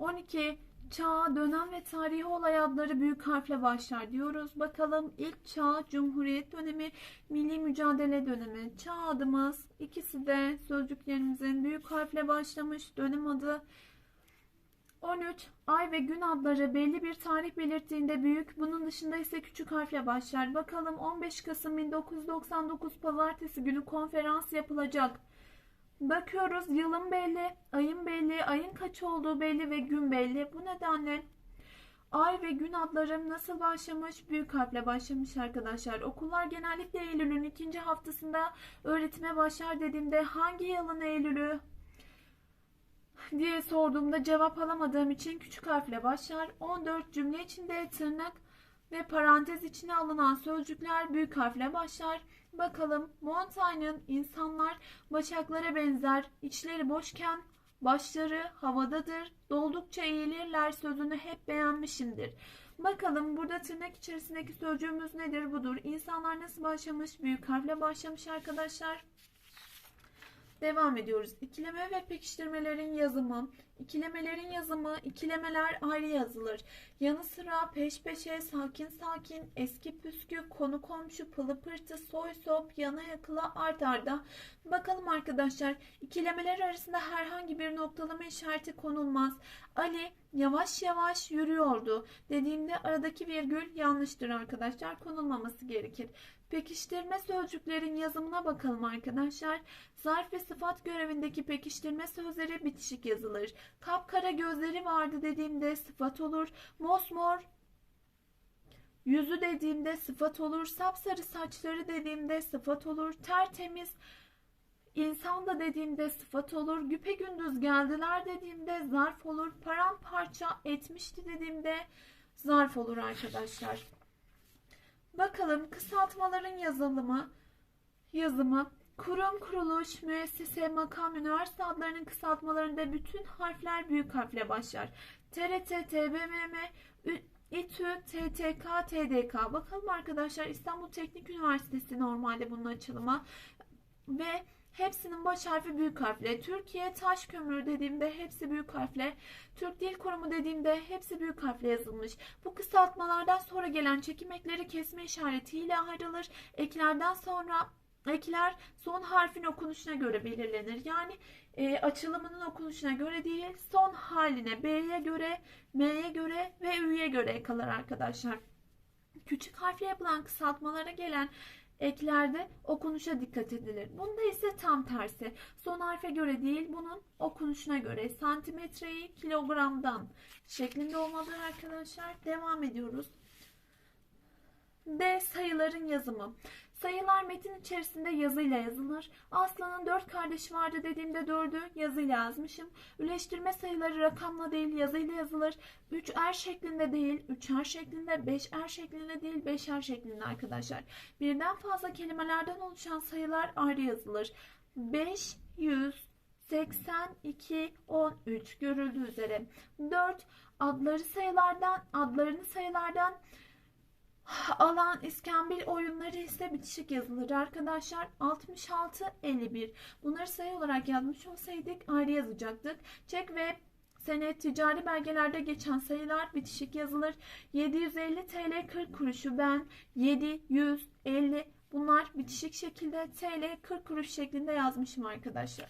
12. Çağ, dönem ve tarihi olay adları büyük harfle başlar diyoruz. Bakalım ilk çağ Cumhuriyet dönemi, milli mücadele dönemi. Çağ adımız ikisi de sözcüklerimizin büyük harfle başlamış dönem adı. 13. Ay ve gün adları belli bir tarih belirttiğinde büyük, bunun dışında ise küçük harfle başlar. Bakalım 15 Kasım 1999 Pazartesi günü konferans yapılacak. Bakıyoruz yılın belli, ayın belli, ayın kaç olduğu belli ve gün belli. Bu nedenle ay ve gün adları nasıl başlamış? Büyük harfle başlamış arkadaşlar. Okullar genellikle Eylül'ün ikinci haftasında öğretime başlar dediğimde hangi yılın Eylül'ü diye sorduğumda cevap alamadığım için küçük harfle başlar. 14 cümle içinde tırnak ve parantez içine alınan sözcükler büyük harfle başlar. Bakalım Montaigne'ın insanlar başaklara benzer, içleri boşken başları havadadır, doldukça eğilirler sözünü hep beğenmişimdir. Bakalım burada tırnak içerisindeki sözcüğümüz nedir? Budur. İnsanlar nasıl başlamış? Büyük harfle başlamış arkadaşlar. Devam ediyoruz. İkileme ve pekiştirmelerin yazımı. İkilemelerin yazımı, ikilemeler ayrı yazılır. Yanı sıra peş peşe, sakin sakin, eski püskü, konu komşu, pılı pırtı, soy sop, yana yakıla, art arda. Bakalım arkadaşlar, ikilemeler arasında herhangi bir noktalama işareti konulmaz. Ali yavaş yavaş yürüyordu dediğimde aradaki virgül yanlıştır arkadaşlar. Konulmaması gerekir. Pekiştirme sözcüklerin yazımına bakalım arkadaşlar. Zarf ve sıfat görevindeki pekiştirme sözleri bitişik yazılır. Kapkara gözleri vardı dediğimde sıfat olur. Mosmor yüzü dediğimde sıfat olur. Sapsarı saçları dediğimde sıfat olur. Tertemiz insan da dediğimde sıfat olur. Güpe gündüz geldiler dediğimde zarf olur. Paramparça etmişti dediğimde zarf olur arkadaşlar. Bakalım kısaltmaların yazılımı, yazımı, kurum, kuruluş, müessese, makam, üniversite adlarının kısaltmalarında bütün harfler büyük harfle başlar. TRT, TBMM, İTÜ, TTK, TDK. Bakalım arkadaşlar İstanbul Teknik Üniversitesi normalde bunun açılımı. Ve hepsinin baş harfi büyük harfle. Türkiye Taş Kömürü dediğimde hepsi büyük harfle. Türk Dil Kurumu dediğimde hepsi büyük harfle yazılmış. Bu kısaltmalardan sonra gelen çekim ekleri kesme işaretiyle ayrılır. Eklerden sonra ekler son harfin okunuşuna göre belirlenir. Yani e, açılımının okunuşuna göre değil, son haline B'ye göre, M'ye göre ve Ü'ye göre kalır arkadaşlar. Küçük harfle yapılan kısaltmalara gelen eklerde okunuşa dikkat edilir. Bunda ise tam tersi. Son harfe göre değil, bunun okunuşuna göre santimetreyi kilogramdan şeklinde olmalı arkadaşlar. Devam ediyoruz. D. Sayıların yazımı. Sayılar metin içerisinde yazıyla yazılır. Aslan'ın dört kardeşi vardı dediğimde dördü yazıyla yazmışım. Üleştirme sayıları rakamla değil yazıyla yazılır. Üç er şeklinde değil, üçer şeklinde, beşer şeklinde değil, beşer şeklinde arkadaşlar. Birden fazla kelimelerden oluşan sayılar ayrı yazılır. 5, 100, 82, 13 görüldüğü üzere. 4. Adları sayılardan, adlarını sayılardan alan iskambil oyunları ise bitişik yazılır arkadaşlar. 66, 51. Bunları sayı olarak yazmış olsaydık ayrı yazacaktık. Çek ve senet ticari belgelerde geçen sayılar bitişik yazılır. 750 TL 40 kuruşu ben 750 bunlar bitişik şekilde TL 40 kuruş şeklinde yazmışım arkadaşlar.